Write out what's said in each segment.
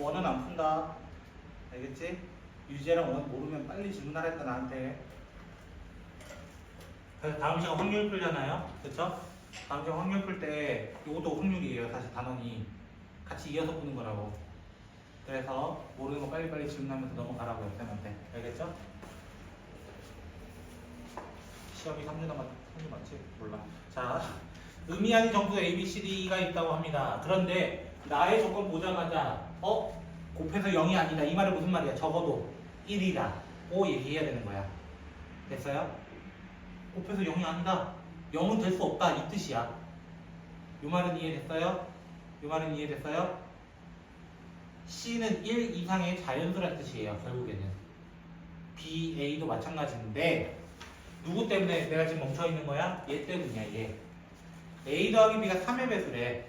원은 안 푼다. 알겠지? 유제랑 원 모르면 빨리 질문하라 했다 나한테. 그래서 다음 시간 확률 풀잖아요. 그쵸? 다음 시간 확률 풀 때 이것도 확률이에요. 사실 단원이 같이 이어서 푸는 거라고. 그래서 모르는 거 빨리빨리 질문하면서 넘어가라고 쌤한테. 알겠죠? 시험이 3주 남았, 3주 맞지? 몰라. 자, 의미 아닌 정수 A, B, C, D가 있다고 합니다. 그런데 나의 조건 보자마자 어? 곱해서 0이 아니다. 이 말은 무슨 말이야? 적어도 1이다. 오 얘기해야 되는 거야. 됐어요? 곱해서 0이 아니다. 0은 될 수 없다. 이 뜻이야. 이 말은 이해됐어요? 이 말은 이해됐어요? C는 1 이상의 자연수란 뜻이에요. 결국에는. B, A도 마찬가지인데 누구 때문에 내가 지금 멈춰 있는 거야? 얘 때문이야, 얘. A 더하기 B가 3의 배수래.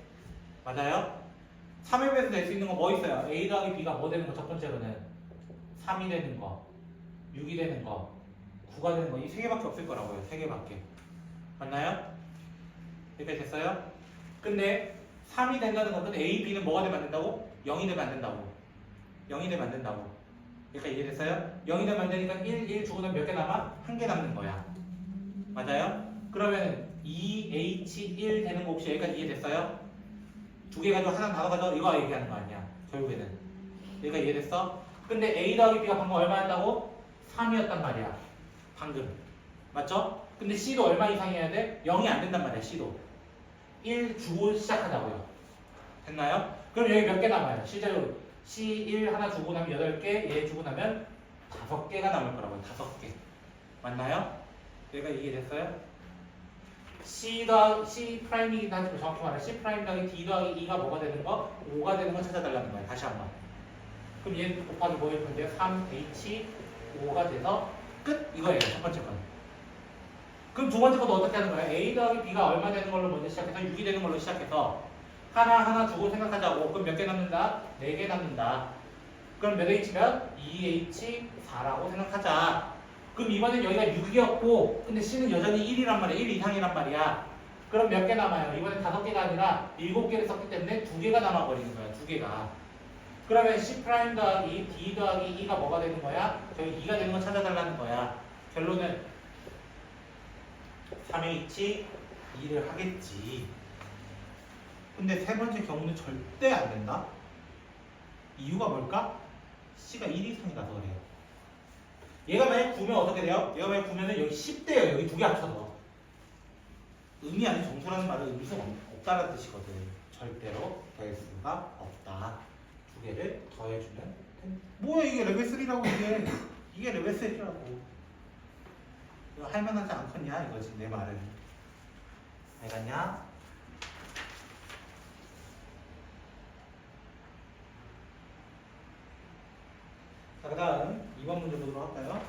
맞아요? 3의 배수 낼수 있는 거뭐 있어요? A 더하기 B가 뭐 되는 거? 첫 번째로는 3이 되는 거, 6이 되는 거, 9가 되는 거. 이 세 개밖에 없을 거라고요. 세 개밖에. 맞나요? 이렇게 됐어요? 근데 3이 된다는 것은 A, B는 뭐가 되면 안 된다고? 0이 되면 안 된다고. 0이 되면 안 된다고. 그러니까 이해됐어요? 0이 되면 안 되니까 1, 1 주고 나면 몇 개 남아? 한 개 남는 거야. 맞아요? 그러면 2H1 되는 거 혹시 여기까지 이해됐어요? 두 개 가지고 하나 나눠 가지고 이거 얘기하는 거 아니야. 결국에는. 얘가 이해됐어? 근데 A 더하기 B가 방금 얼마였다고? 3이었단 말이야. 방금. 맞죠? 근데 C도 얼마 이상이어야 돼? 0이 안 된단 말이야, C도. 1 주고 시작하자고요. 됐나요? 그럼 여기 몇 개 남아요? 실제로 C1 하나 주고 나면 8개, 얘 주고 나면 5개가 남을 거라고요. 5개. 맞나요? 얘가 이해됐어요? C 더 C 프라임이긴 하지만 정확히 말하면 C 프라임 더하기 D 더하기 2가 뭐가 되는 거? 5가 되는 거 찾아달라는 거예요. 다시 한번. 그럼 얘 곱하기 뭐일 건데요? 3H 5가 돼서 끝 이거예요. 첫 번째 건. 그럼 두 번째 것도 어떻게 하는 거예요? A 더하기 B가 얼마 되는 걸로 먼저 시작해서 6이 되는 걸로 시작해서 하나 하나 주고 생각하자고. 그럼 몇 개 남는다? 4개 남는다. 그럼 몇 H면 2H4라고 생각하자. 그럼 이번엔 여기가 6이었고 근데 C는 여전히 1이란 말이야. 1 이상이란 말이야. 그럼 몇 개 남아요? 이번엔 5개가 아니라 7개를 썼기 때문에 2개가 남아버리는 거야. 2개가. 그러면 C 더하기 D 더하기 2가 뭐가 되는 거야? 저기 2가 되는 거 찾아달라는 거야. 결론은 3H 2를 하겠지. 근데 세 번째 경우는 절대 안 된다. 이유가 뭘까? C가 1 이상이라서 그래요. 얘가 만약 9면 어떻게 돼요? 얘가 만약 9면은 여기 10대예요. 여기 두 개 합쳐서. 의미 아닌 정수라는 말은 없- 없다는 뜻이거든. 절대로 될 수가 없다. 두 개를 더해주면. 뭐야 이게 레벨 3라고 이게 이게 레벨 3라고. 이거 할만하지 않겠냐 이거지 내 말은. 알겠냐? 자, 그 다음 2번 문제 보도록 할까요?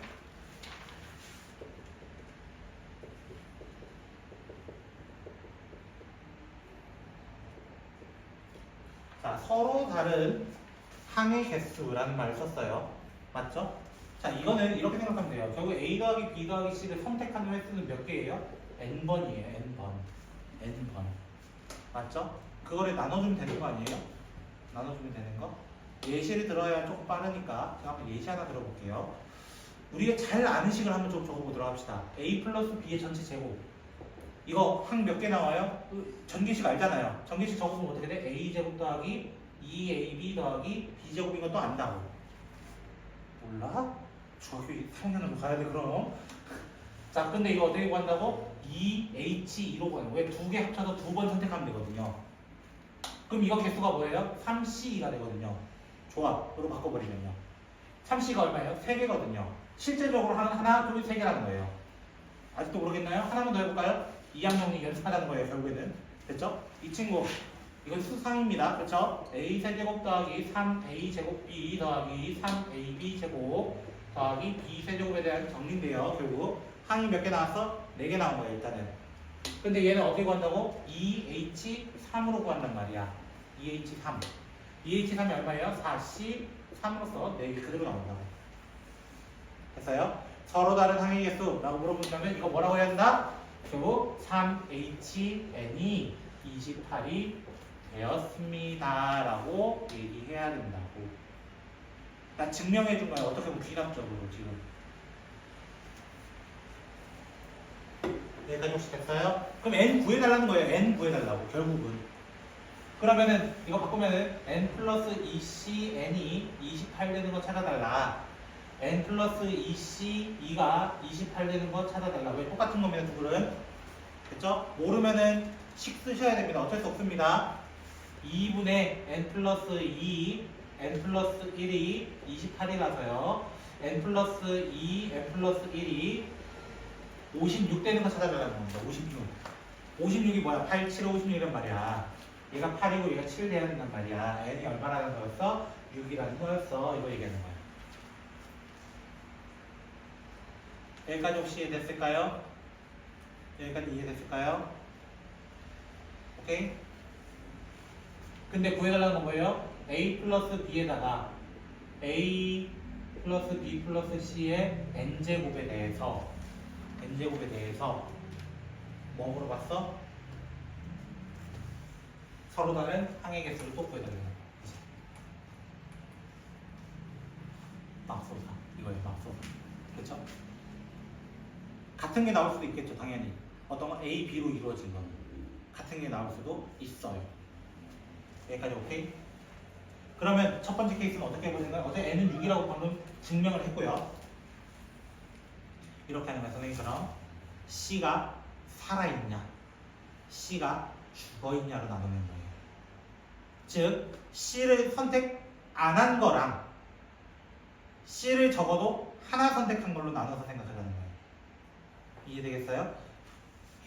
자, 서로 다른 항의 개수라는 말을 썼어요. 맞죠? 자, 이거는 이렇게 생각하면 돼요. 결국 A 더하기 B 더하기 C를 선택하는 횟수는 몇 개예요? N번이에요. N번. N번. 맞죠? 그거를 나눠주면 되는 거 아니에요? 나눠주면 되는 거? 예시를 들어야 조금 빠르니까 제가 한번 예시 하나 들어볼게요. 우리가 잘 아는 식을 한번 좀 적어보도록 합시다. A 플러스 B의 전체 제곱. 이거 항 몇 개 나와요? 그 전개식 알잖아요. 전개식 적어보면 어떻게 돼? A 제곱 더하기 2AB 더하기 B 제곱인 것도 안다고. 몰라? 중학교 3학년으로 가야 돼 그럼. 자, 근데 이거 어떻게 구한다고? 2H2로 구하는 거. 왜두 개 합쳐서 두 번 선택하면 되거든요. 그럼 이거 개수가 뭐예요? 3C가 되거든요. 조합으로 바꿔버리면요. 3C가 얼마예요? 3개거든요. 실제적으로 하나, 하나, 둘, 세 개라는 거예요. 아직도 모르겠나요? 하나만 더 해볼까요? 이항용이 연습하자는 거예요, 결국에는. 됐죠? 이 친구, 이건 수상입니다. 그렇죠? A 세제곱 더하기 3A 제곱 B 더하기 3AB 제곱 더하기 B 세제곱에 대한 정리인데요, 결국. 항이 몇 개 나왔어? 4개 나온 거예요, 일단은. 근데 얘는 어떻게 구한다고? 2H3으로 구한단 말이야. 2H3. 2H3이 얼마예요? 4C 3으로서 4개 그대로 나온다고. 됐어요? 서로 다른 항의 개수라고 물어본다면 이거 뭐라고 해야 된다? 결국 3HN이 28이 되었습니다. 라고 얘기해야 된다고. 나 증명해 준 거야. 어떻게 보면 귀납적으로 지금. 여기까지 혹시 됐어요? 그럼 n 구해달라는 거예요. n 구해달라고 결국은. 그러면은 이거 바꾸면은 n 플러스 2c n이 28 되는 거 찾아달라. n 플러스 2c 2가 28 되는 거 찾아달라. 왜 똑같은 겁니다, 두 글은? 됐죠? 모르면은 식 쓰셔야 됩니다. 어쩔 수 없습니다. 2분의 n 플러스 2, n 플러스 1이 28이라서요. n 플러스 2, n 플러스 1이 56 되는 거 찾아달라는 겁니다. 56. 56이 뭐야? 8, 7, 56이란 말이야. 얘가 8이고 얘가 7 돼야 된단 말이야. n이 얼마라는 거였어? 6이라는 거였어. 이거 얘기하는 거야. 여기까지 혹시 이해됐을까요? 여기까지 이해됐을까요? 오케이? 근데 구해달라는 건 뭐예요? a 플러스 b에다가 a 플러스 b 플러스 c의 n제곱에 대해서 n제곱에 대해서 뭐 물어봤어? 서로 다른 항의 개수를 또 구해달라는. 거야. 맙소사 이거예요 맙소사 그렇죠? 같은 게 나올 수도 있겠죠 당연히. 어떤 건 A, B로 이루어진 건. 같은 게 나올 수도 있어요. 여기까지 오케이? 그러면 첫 번째 케이스는 어떻게 해보는가요? 어제 N은 6이라고 방금 증명을 했고요. 이렇게 하는 거예요 선생님처럼. C가 살아있냐? C가 죽어있냐로 나누는 거예요 즉 C를 선택 안 한 거랑 C를 적어도 하나 선택한 걸로 나눠서 생각하자는 거예요 이해되겠어요?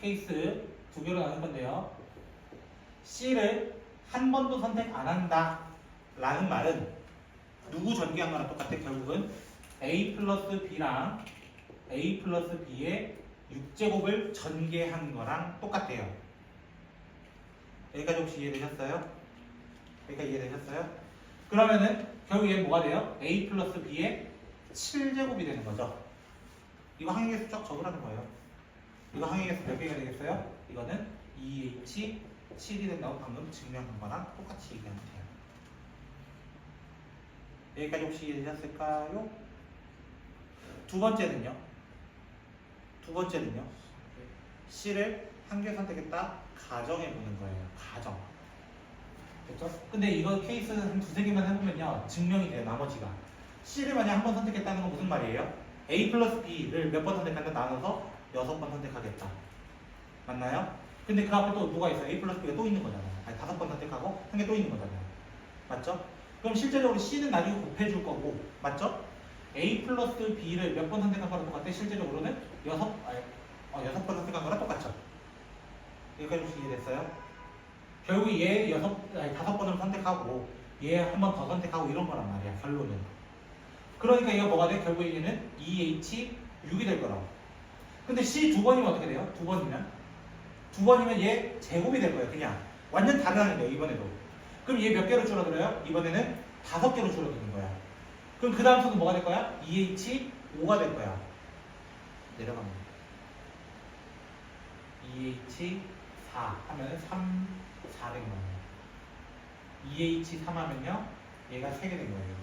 케이스 두 개로 나눌 건데요. C를 한 번도 선택 안 한다 라는 말은 누구 전개한 거랑 똑같아 결국은 A 플러스 B랑 A 플러스 B의 6제곱을 전개한 거랑 똑같대요. 여기까지 혹시 이해되셨어요? 여기까지 이해되셨어요? 그러면은 결국 얘는 뭐가 돼요? A 플러스 B의 7제곱이 되는 거죠. 이거 항해계수 쫙 적으라는 거예요. 이거 항해계수 몇 개가 되겠어요? 이거는 2H 7이 된다고 방금 증명한 거랑 똑같이 얘기하면 돼요. 여기까지 혹시 이해되셨을까요? 두 번째는요. 두 번째는요. C를 한 개 선택했다 가정해 보는 거예요. 가정. 됐죠? 근데 이거 케이스 한 두세 개만 해보면요. 증명이 돼요. 나머지가. C를 만약 한 번 선택했다는 건 무슨 말이에요? A 플러스 B를 몇 번 선택한다 나눠서 여섯 번 선택하겠다. 맞나요? 근데 그 앞에 또 누가 있어요? A 플러스 B가 또 있는 거잖아요. 아니 다섯 번 선택하고 한 개 또 있는 거잖아요. 맞죠? 그럼 실제적으로 C는 나중에 곱해줄 거고, 맞죠? A 플러스 B를 몇 번 선택한 거랑 똑같아? 실제적으로는 여섯, 아니, 어, 여섯 번 선택한 거랑 똑같죠? 여기까지 혹시 이해됐어요? 결국 얘 여섯, 아니 다섯 번을 선택하고 얘 한 번 더 선택하고 이런 거란 말이야, 결론은. 그러니까 얘가 뭐가 돼? 결국 얘는 2H 6이 될 거라고. 근데 C 두 번이면 어떻게 돼요? 두 번이면? 두 번이면 얘 제곱이 될 거예요, 그냥. 완전 다른 항인데요, 이번에도. 그럼 얘 몇 개로 줄어들어요? 이번에는 다섯 개로 줄어드는 거야. 그럼 그 다음 수는 뭐가 될 거야? 2H 5가 될 거야. 내려가면. 2H 4 하면 3, 4된 거예요. 2H 3 하면요, 얘가 3개 된 거예요.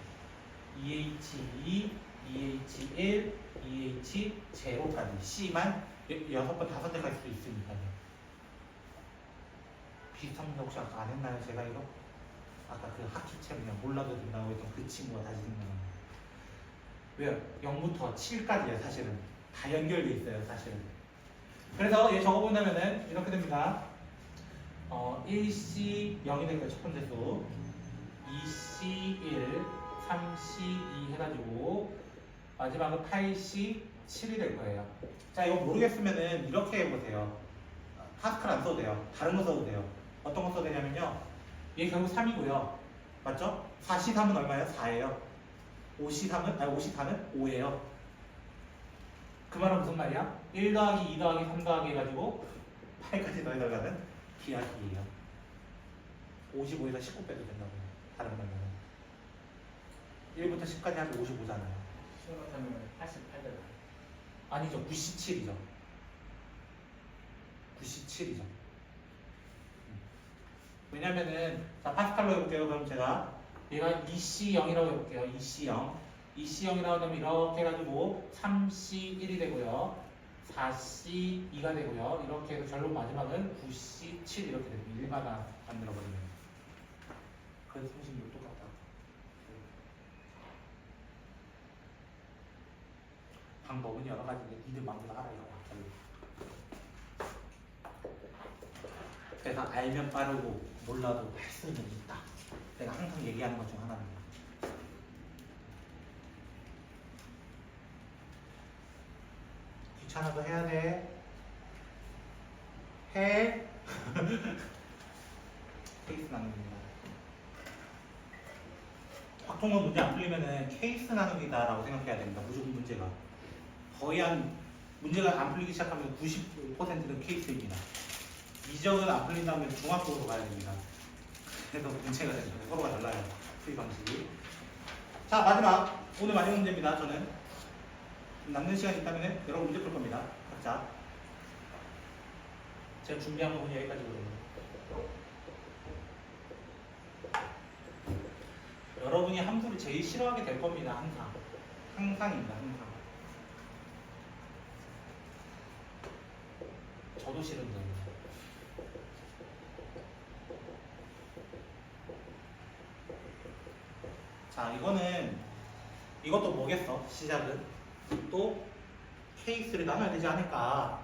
EH2, EH1, EH 제로까지 C만 여- 여섯 번다 선택할 수도 있으니까요. 비슷한 문제 혹시 아까 안 했나요? 제가 이거? 아까 그 그냥 몰라도 된다고 했던 그 친구가 다시 생각나요. 왜요? 0부터 7까지예요 사실은. 다 연결돼 있어요 사실은. 그래서 얘 적어본다면은 이렇게 됩니다. 어, 1C 0이 될 거예요 첫 번째 수. 2C 1, 3C 2 해가지고 마지막은 8C 7이 될 거예요. 자 이거 모르겠으면은 이렇게 해보세요. 파스칼 안 써도 돼요. 다른 거 써도 돼요. 어떤 거 써도 되냐면요. 얘 결국 3이고요. 맞죠? 4C3은 얼마예요? 4예요. 5C3은 아니 5C4는 5예요. 그 말은 무슨 말이야? 1 더하기 2 더하기 3 더하기 해가지고 8까지 더해달라는 기하기예요. 55에서 19 빼도 된다고요. 다른 말로는 1부터 10까지 하면 55잖아요. 시험 같으면 88대 아니죠. 97이죠. 97이죠. 왜냐면은 자 파스칼로 해볼게요. 그럼 제가 얘가 2C0이라고 해볼게요. 2C0 2C0이라고 하면 이렇게 해가지고 3C1이 되고요. 4C2가 되고요. 이렇게 해서 결론 마지막은 9C7 이렇게 됩니다. 일반화 만들어버리면 그래서 36 똑같다. 방법은 여러 가지인데 니들 마음대로 이거야. 그래서 알면 빠르고 몰라도 할 수는 있다. 내가 항상 얘기하는 것 중 하나입니다. 귀찮아 도 해야 돼. 해. 케이스 나눕니다. 확통은 문제 안 풀리면은 케이스 나누기다라고 생각해야 됩니다. 무조건 문제가. 거의 한 문제가 안 풀리기 시작하면 90%는 케이스입니다. 이적은 안 풀린다면 중학교로 가야 됩니다. 그래서 문제가 됩니다. 서로가 달라요. 풀이 방식이. 자 마지막 오늘 마지막 문제입니다. 저는 남는 시간 있다면 여러분 문제 풀 겁니다. 각자. 제가 준비한 부분이 여기까지거든요. 여러분이 함수를 제일 싫어하게 될 겁니다. 항상. 항상입니다. 항상. 저도 싫은데. 자, 이거는 이것도 뭐겠어? 시작은 또 케이스를 나눠야 되지 않을까?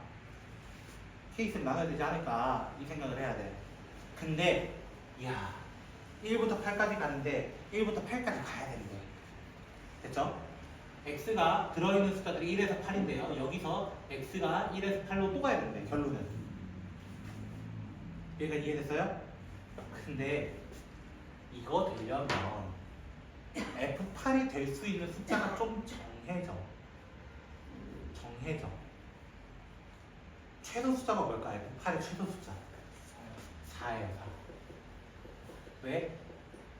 케이스를 나눠야 되지 않을까? 이 생각을 해야 돼. 근데 야 1부터 8까지 가는데 1부터 8까지 가야 되는데 됐죠? x가 들어있는 숫자들이 1에서 8인데요. 여기서 x가 1에서 8로 또 가야 되는데 결론은 여기가 이해됐어요? 근데 이거 되려면 F8이 될 수 있는 숫자가 좀 정해져. 정해져. 최소 숫자가 뭘까? F8의 최소 숫자. 4예요, 4. 왜?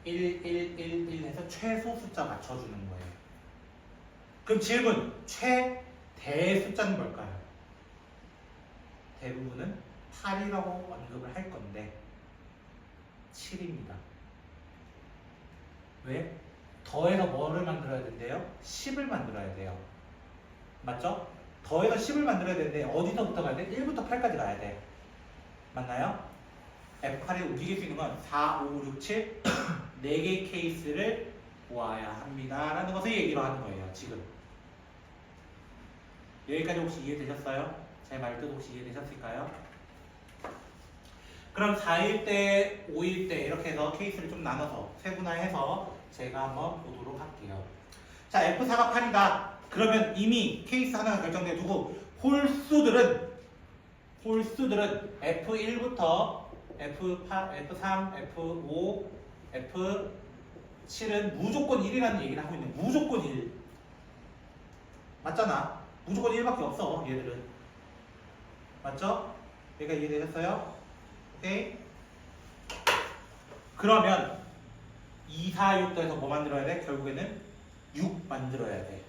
1, 1, 1, 1 해서 최소 숫자 맞춰주는 거예요. 그럼 질문, 최대 숫자는 뭘까요? 대부분은 8이라고 언급을 할 건데 7입니다. 왜? 더해서 뭐를 만들어야 된대요? 10을 만들어야 돼요. 맞죠? 더해서 10을 만들어야 되는데 어디서부터 가야 돼? 1부터 8까지 가야 돼. 맞나요? F8이 움직일 수 있는 건 4, 5, 6, 7 4개의 케이스를 모아야 합니다. 라는 것을 얘기로 하는 거예요. 지금. 여기까지 혹시 이해되셨어요? 제 말뜻 혹시 이해되셨을까요? 그럼 4일 때, 5일 때 이렇게 해서 케이스를 좀 나눠서 세분화해서 제가 한번 보도록 할게요. 자, F4가 8이다. 그러면 이미 케이스 하나가 결정돼 두고 홀수들은 홀수들은 F1부터 F8, F3, F5, F7은 무조건 1이라는 얘기를 하고 있는 무조건 1. 맞잖아. 무조건 1밖에 없어, 얘들은. 맞죠? 얘가 이해되셨어요? 오케이? 그러면 2, 4, 6 더해서 뭐 만들어야 돼? 결국에는 6 만들어야 돼.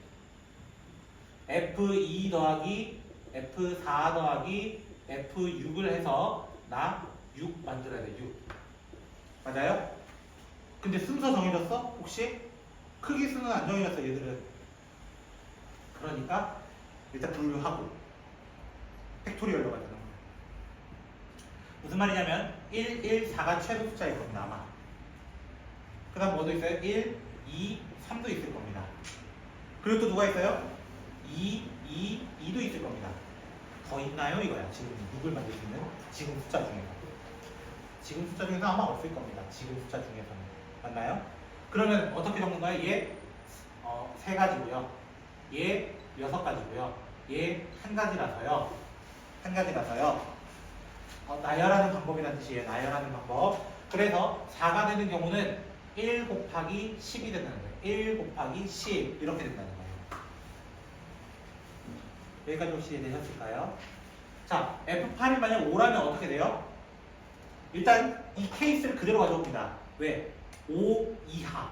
F2 더하기 F4 더하기 F6을 해서 나 6 만들어야 돼. 6. 맞아요? 근데 순서 정해졌어? 혹시? 크기 수는 안 정해졌어, 얘들은. 그러니까 일단 분류하고 팩토리얼로 가잖아. 무슨 말이냐면 1, 1, 4가 최소 숫자일 겁니다, 아마. 그 다음 뭐도 있어요? 1, 2, 3도 있을 겁니다. 그리고 또 누가 있어요? 2, 2, 2도 있을 겁니다. 더 있나요? 이거야. 지금 6을 만들 수 있는 지금 숫자 중에서. 지금 숫자 중에서 아마 없을 겁니다. 지금 숫자 중에서는. 맞나요? 그러면 어떻게 적는 거야? 얘, 어, 세 가지고요. 얘, 여섯 가지고요. 얘, 한 가지라서요. 한 가지라서요. 어, 나열하는 방법이라는 뜻이에요. 나열하는 방법. 그래서 4가 되는 경우는 1 곱하기 10이 된다는 거예요. 1 곱하기 10 이렇게 된다는 거예요. 여기까지 혹시 이해되셨을까요? 자, F8이 만약 5라면 어떻게 돼요? 일단 이 케이스를 그대로 가져옵니다. 왜? 5 이하.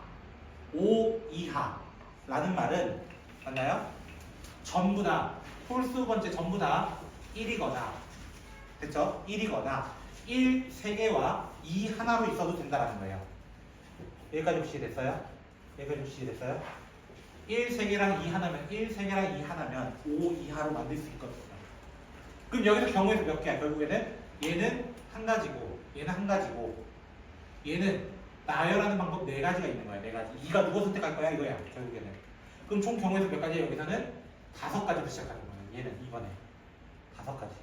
5 이하라는 말은 맞나요? 전부 다 홀수 번째 전부 다 1이거나 됐죠? 1이거나 1 3개와 2 하나로 있어도 된다라는 거예요. 여기까지 혹시 됐어요? 여기까지 혹시 됐어요? 1 3개랑 2 하나면 1 3개랑 2 하나면 5 이하로 만들 수 있거든요. 그럼 여기서 경우에서 몇 개야? 결국에는 얘는 한 가지고 얘는 한 가지고 얘는 나열하는 방법 네 가지가 있는 거야. 네 가지. 2가 누구 선택할 거야? 이거야. 결국에는. 그럼 총 경우에서 몇 가지야? 여기서는 다섯 가지로 시작하는 거야. 얘는 이번에 다섯 가지.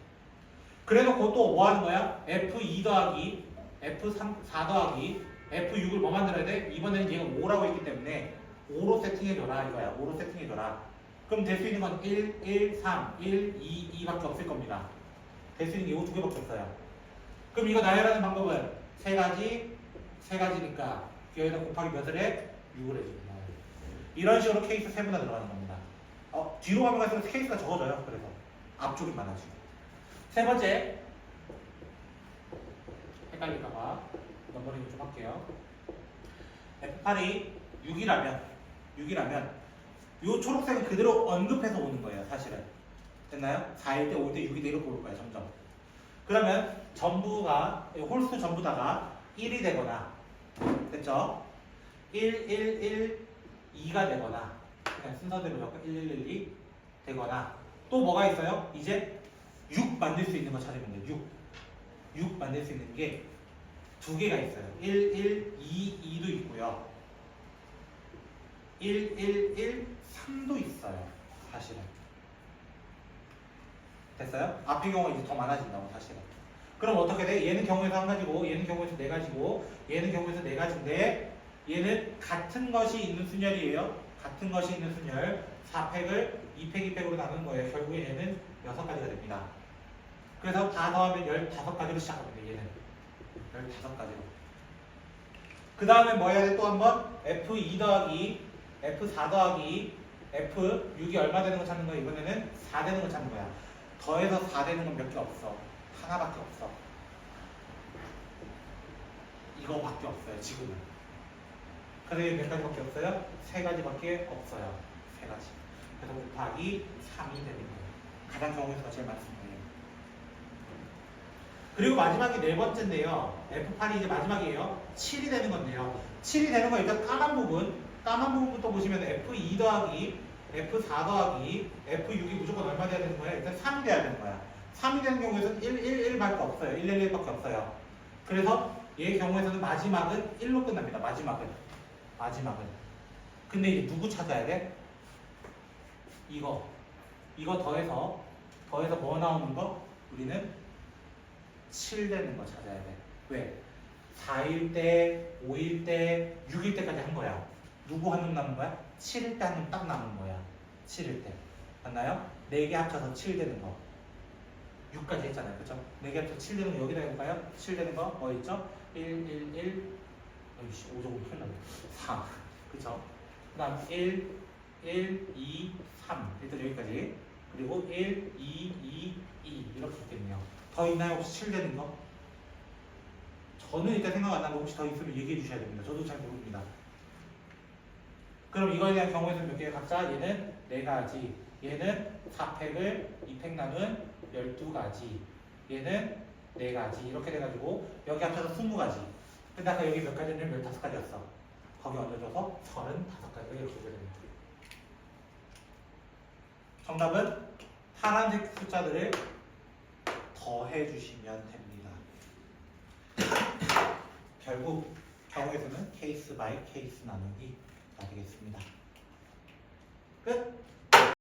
그래놓고 또뭐 하는 거야? F2 더하기 F3 4 더하기 F6을 뭐 만들어야 돼? 이번에는 얘가 5라고 했기 때문에 5로 세팅해줘라 이거야. 5로 세팅해줘라. 그럼 될 수 있는 건 1, 1, 3, 1, 2, 2밖에 없을 겁니다. 될 수 있는 게 이거 두 개밖에 없어요. 그럼 이거 나열하는 방법은 세 가지, 세 가지니까 여기다 곱하기 몇을 해? 6을 해줍니다. 이런 식으로 케이스 세분화 들어가는 겁니다. 어, 뒤로 가면 갈수록 케이스가 적어져요. 그래서 앞쪽이 많아지고. 세 번째 헷갈릴까봐 넘버링 좀 할게요. F8이 6이라면 6이라면 이 초록색은 그대로 언급해서 오는 거예요. 사실은 됐나요? 4일 때, 5일 때, 6일 때 이렇게 올 거예요. 점점. 그러면 전부가 홀수 전부 다가 1이 되거나 됐죠? 1, 1, 1, 2가 되거나 그냥 순서대로 적고 1, 1, 1, 2 되거나 또 뭐가 있어요? 이제 6 만들 수 있는 거 찾으면 돼요. 6. 6 만들 수 있는 게 두 개가 있어요. 1, 1, 2, 2도 있고요. 1, 1, 1, 3도 있어요. 사실은. 됐어요? 앞의 경우가 이제 더 많아진다고 사실은. 그럼 어떻게 돼? 얘는 경우에서 한 가지고, 얘는 경우에서 네 가지고, 얘는 경우에서 네 가지인데, 얘는 같은 것이 있는 순열이에요. 같은 것이 있는 순열. 4팩을 2팩, 2팩으로 나눈 거예요. 결국에 얘는 6가지가 됩니다. 그래서 다 더하면 15가지로 시작합니다. 얘는. 15가지로. 그 다음에 뭐 해야 돼? 또 한 번? F2 더하기, F4 더하기, F6이 얼마 되는 거 찾는 거야? 이번에는 4 되는 거 찾는 거야. 더해서 4 되는 건 몇 개 없어. 하나밖에 없어. 이거밖에 없어요, 지금은. 그래서 몇 가지밖에 없어요? 세 가지밖에 없어요. 세 가지. 그래서 곱하기 3이 되는 거예요. 가장 경우에서 제일 많습니다. 그리고 마지막이 네 번째인데요. F8이 이제 마지막이에요. 7이 되는 건데요. 7이 되는 거 일단 까만 부분, 까만 부분부터 보시면 F2 더하기, F4 더하기, F6이 무조건 얼마 돼야 되는 거야? 일단 3이 돼야 되는 거야. 3이 되는 경우에서는 1, 1, 1밖에 없어요. 1, 1, 1밖에 없어요. 그래서 얘 경우에서는 마지막은 1로 끝납니다. 마지막은. 마지막은. 근데 이제 누구 찾아야 돼? 이거. 이거 더해서, 더해서 뭐 나오는 거? 우리는 7 되는 거 찾아야 돼. 왜? 4일 때, 5일 때, 6일 때까지 한 거야. 누구 한놈 남은 거야? 7일 때 한 놈 딱 남은 거야. 7일 때. 맞나요? 4개 합쳐서 7 되는 거. 6까지 했잖아요. 그쵸? 4개 합쳐서 7 되는 거 여기다 해볼까요? 7 되는 거 뭐 있죠? 1, 1, 1. 어이씨, 5조금 큰일 났네. 4. 그쵸? 그 다음 1, 1, 2, 3. 일단 여기까지. 그리고 1, 2, 2, 2. 이렇게 있겠네요. 더 있나요? 혹시 7 되는 거? 저는 일단 생각 안 나고 혹시 더 있으면 얘기해 주셔야 됩니다. 저도 잘 모릅니다. 그럼 이거에 대한 경우에는 몇 개가 각자? 얘는 4가지. 얘는 4팩을 2팩 나눈 12가지. 얘는 4가지. 이렇게 돼가지고 여기 합쳐서 20가지. 근데 아까 여기 몇 가지는 15가지였어. 거기 얹어줘서 35가지가 이렇게 오게 됩니다. 정답은 파란색 숫자들을 더해 주시면 됩니다. 결국 경우에서는 케이스 바이 케이스 나누기 가 되겠습니다. 끝.